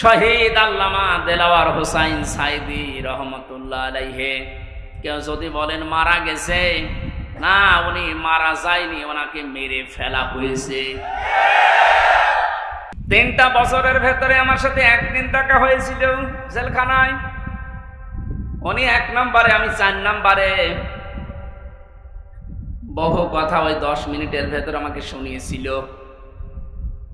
শহীদ আল্লামা দেলাওয়ার হোসাইন সাইদি রহমতুল্লাহ আলাইহে। কেউ যদি বলেন, মারা গেছে? না, উনি মারা যায়নি, ওনাকে মেরে ফেলা হয়েছে। তিনটা বছরের ভেতরে আমার সাথে একদিন টাকা হয়েছিল জেলখানায়। উনি এক নম্বরে, আমি চার নম্বরে। বহু কথা ওই দশ মিনিটের ভেতর আমাকে শুনিয়েছিল।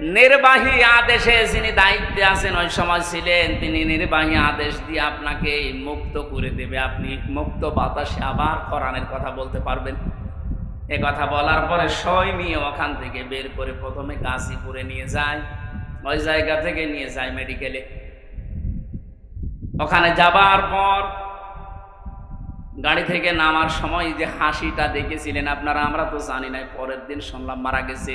নির্বাহী আদেশে যিনি দায়িত্বে আছেন, ওই সময় ছিলেন, তিনি নির্বাহী আদেশ দিয়ে আপনাকে মুক্ত করে দেবে। আপনি মুক্ত বাতাসে আবার কোরআনের কথা বলতে পারবেন। এ কথা বলার পরে সই নিয়ে ওখান থেকে বের করে প্রথমে গাজীপুরে নিয়ে যায়, ওই জায়গা থেকে নিয়ে যায় মেডিকেলে ওখানে যাবার পর গাড়ি থেকে নামার সময় যে হাসিটা দেখেছিলেন আপনারা, আমরা তো জানি না পরের দিন শুনলাম মারা গেছে।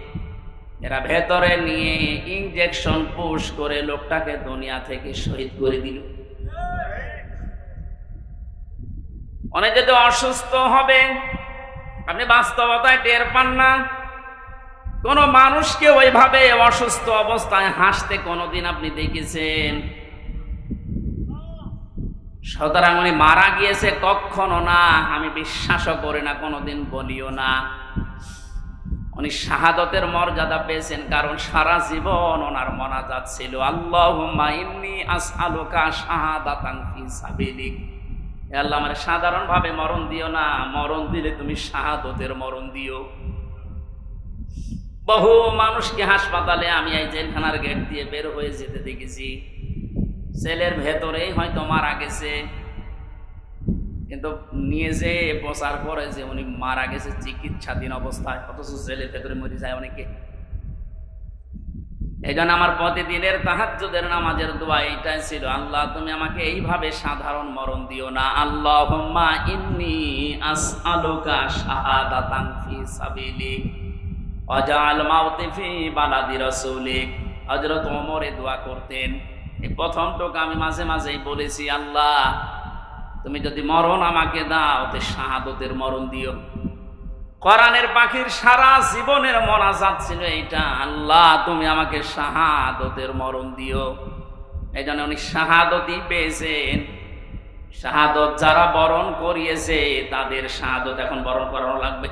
এরা ভেতরে নিয়ে ইঞ্জেকশন পুশ করে লোকটাকে দুনিয়া থেকে শহীদ করে দিল। অনেক যদি অসুস্থ হবে, আপনি বাস্তবতায় টের পান না। কোন মানুষকে ওইভাবে অসুস্থ অবস্থায় হাসতে কোনোদিন আপনি দেখেছেন? সুতরাং উনি মারা গিয়েছে কখনো না, আমি বিশ্বাসও করি না, কোনোদিন বলিও না। উনি শাহাদতের মর্যাদা পেয়েছেন, কারণ সারা জীবন ওনার মনাজাত ছিল। আল্লাহ আসআলুকা শাহাদাতান ফি আল্লাহ আমার সাধারণভাবে মরণ দিও না, মরণ দিলে তুমি শাহাদতের মরণ দিও। বহু মানুষকে হাসপাতালে আমি এই জেলখানার গেট দিয়ে বের হয়ে যেতে দেখেছি। সেলের ভেতরেই হয়তো মারা গেছে। কিন্তু নিয়ে যে বসার পরে যে উনি মারা গেছে চিকিৎসাধীন অবস্থায়, অথচ জেলের ভেতরে মরে যায় অনেকে। এই জন্য আমার প্রতিদিনের তাহাজ্জুদের নামাজের দোয়া এইটাই ছিল, আল্লাহ, তুমি আমাকে এইভাবে সাধারণ মরণ দিও না। আল্লাহ ইন্নি আসআলুকা শাহাদাতান ফি সাবিলিক, অজাল মাউতি ফি বালাদি রাসূলিক। হযরত ওমর দোয়া করতেন। এই প্রথম টোক আমি মাঝে মাঝেই বলেছি, আল্লাহ তুমি যদি মরণ আমাকে দাও, তে শাহাদতের মরণ দিও। কোরআনের পাখির সারা জীবনের মনাজাত ছিল এইটা। আল্লাহ, তুমি আমাকে শাহাদতের মরণ দিও। এই জন্য উনি শাহাদতই পেয়েছেন। শাহাদত যারা বরণ করিয়েছে, তাদের শাহাদত এখন বরণ করানো লাগবে।